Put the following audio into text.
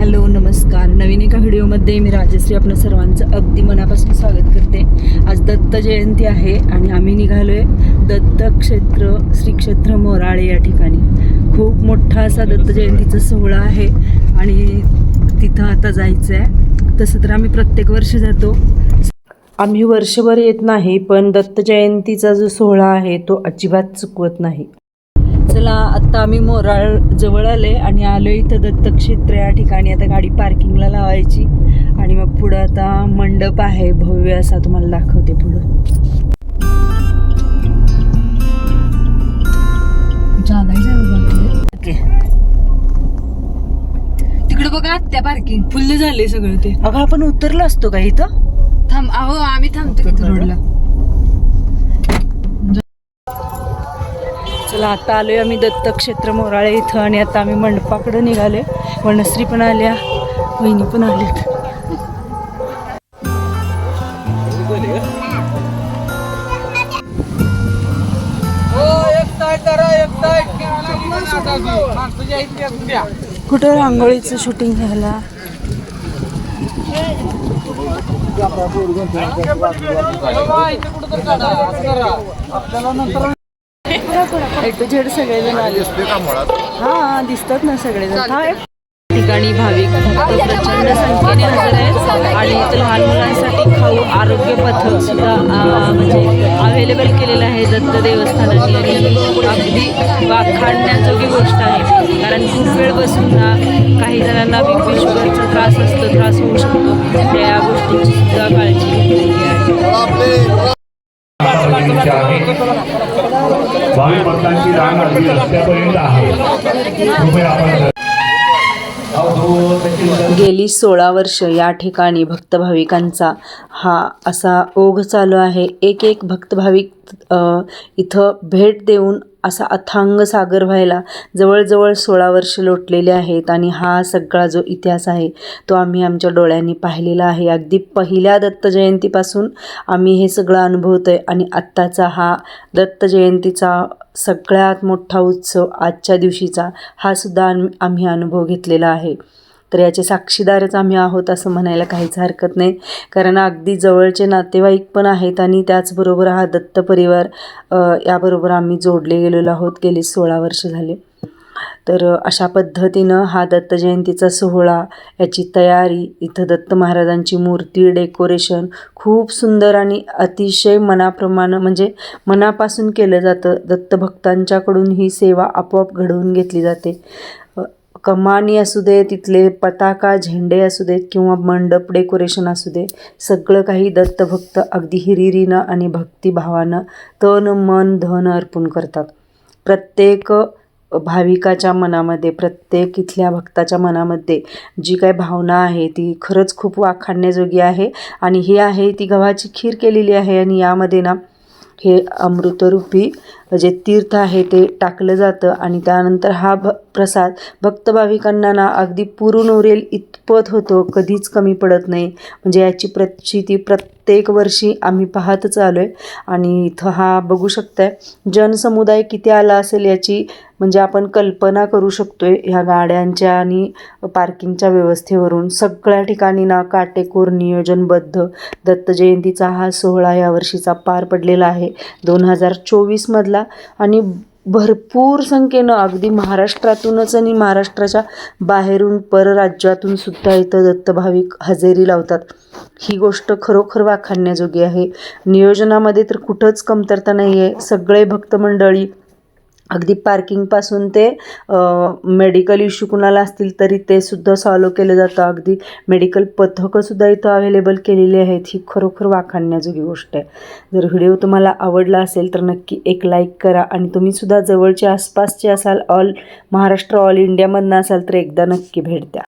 Hello नमस्कार. नवीन एका व्हिडिओमध्ये मी राजश्री आपलं सर्वांचं अगदी मनापासून स्वागत करते. आज दत्त जयंती आहे आणि आम्ही निघालो आहे दत्त क्षेत्र श्री क्षेत्र मोराळे या ठिकाणी. खूप मोठा असा दत्त जयंतीचा सोहळा आहे आणि तिथं आता जायचं आहे तसं तर आम्ही प्रत्येक वर्षी जातो. आम्ही वर्षभर येत नाही पण दत्त जयंतीचा जो सोहळा आहे तो अजिबात चुकवत नाही. चला आत्ता आम्ही मोराळ जवळ आले आणि आलो इथं दत्तक्षेत्र या ठिकाणी. आता गाडी पार्किंगला लावायची आणि मग पुढं आता मंडप आहे भव्य असा तुम्हाला दाखवते पुढं. ओके. तिकडे बघा त्या पार्किंग फुल्ल झाले सगळं ते. अगं आपण उतरलो असतो का इथं? थांब अहो आम्ही थांबतो रोडला. चला आता आहे आम्ही दत्तक्षेत्र मोराळे इथं आणि आता आम्ही मंडपाकडं निघाले वनश्री पण आल्या वहिनी पण आल्यात कुठं रांगोळीचं शूटिंग घ्यायला ए टू झेड सगळेजण आले. हा दिसतात ना सगळेजण. हा ठिकाणी भाविक भक्त प्रचंड संख्येने हजर आहेत. आणि लहान मुलांसाठी खाऊ आरोग्य पथक सुद्धा म्हणजे अवेलेबल केलेलं आहे दत्त देवस्थानाने आणि अगदी वाखाणण्याजोगी गोष्ट आहे. कारण खूप वेळ बसून काही जणांना बी शुगरचा त्रास असतो त्रास होऊ शकतो. त्या गोष्टीची सुद्धा काळजी घेतलेली आहे. पार्वतीची भावी भक्तांची रांग अगदी रस्त्यापर्यंत आहे. कृपया आपण गेली सोळा वर्ष या ठिकाणी भक्तभाविकांचा हा असा ओघ चालू आहे. एक एक भक्तभाविक इथं भेट देऊन असा अथांग सागर व्हायला जवळजवळ सोळा वर्ष लोटलेले आहेत आणि हा सगळा जो इतिहास आहे तो आम्ही आमच्या डोळ्यांनी पाहिलेला आहे. अगदी पहिल्या दत्त जयंतीपासून आम्ही हे सगळं अनुभवतो आहे आणि आत्ताचा हा दत्त जयंतीचा सगळ्यात मोठा उत्सव आजच्या दिवशीचा हा सुद्धा आम्ही अनुभव घेतलेला आहे. तर याचे साक्षीदारच आम्ही आहोत असं म्हणायला काहीच हरकत नाही. कारण अगदी जवळचे नातेवाईक पण आहेत आणि त्याचबरोबर हा दत्त परिवार याबरोबर आम्ही जोडले गेलेलो आहोत गेली सोळा वर्ष झाले. तर अशा पद्धतीनं हा दत्त जयंतीचा सोहळा याची तयारी इथं दत्त महाराजांची मूर्ती डेकोरेशन खूप सुंदर आणि अतिशय मनाप्रमाणे म्हणजे मनापासून केलं जातं. दत्त भक्तांच्याकडून ही सेवा आपोआप घडवून घेतली जाते. कमानी असू दे तिथले पताका झेंडे असू देत किंवा मंडप डेकोरेशन असू दे सगळं काही दत्तभक्त अगदी हिरिरीनं आणि भक्तिभावानं तन मन धन अर्पण करतात. प्रत्येक भाविकाच्या मनामध्ये प्रत्येक इथल्या भक्ताच्या मनामध्ये जी काय भावना आहे ती खरंच खूप वाखाणण्याजोगी आहे आणि ही आहे ती गव्हाची खीर केलेली आहे आणि यामध्ये ना हे अमृतरूपी जे तीर्थ आहे ते टाकलं जातं आणि त्यानंतर हा भ प्रसाद भक्त भाविकांना ना अगदी पुरून उरेल इतपत होतो कधीच कमी पडत नाही. म्हणजे याची प्रचिती प्रत्येक वर्षी आम्ही पाहतच आलो आहे आणि इथं हा बघू शकताय जनसमुदाय किती आला असेल याची म्हणजे आपण कल्पना करू शकतो आहे ह्या गाड्यांच्या आणि पार्किंगच्या व्यवस्थेवरून सगळ्या ठिकाणी ना काटेकोर नियोजनबद्ध दत्त जयंतीचा हा सोहळा या वर्षीचा पार पडलेला आहे. दोन हजार चोवीसमधला आणि भरपूर संख्येनं अगदी महाराष्ट्रातूनच आणि महाराष्ट्राच्या बाहेरून परराज्यातून सुद्धा इथं दत्तभाविक हजेरी लावतात. ही गोष्ट खरोखर वाखाणण्याजोगी आहे. नियोजनामध्ये तर कुठंच कमतरता नाही आहे सगळे भक्त मंडळी अगदी पार्किंगपासून ते मेडिकल इश्यू कुणाला असतील तरी ते सुद्धा सॉल्व केलं जातं. अगदी मेडिकल पथकंसुद्धा इथं अवेलेबल केलेली आहेत. ही खरोखर वाखाणण्याजोगी गोष्ट आहे. जर व्हिडिओ तुम्हाला आवडला असेल तर नक्की एक लाईक करा आणि तुम्हीसुद्धा जवळचे आसपासचे असाल ऑल महाराष्ट्र ऑल इंडियामधनं असाल तर एकदा नक्की भेट द्या.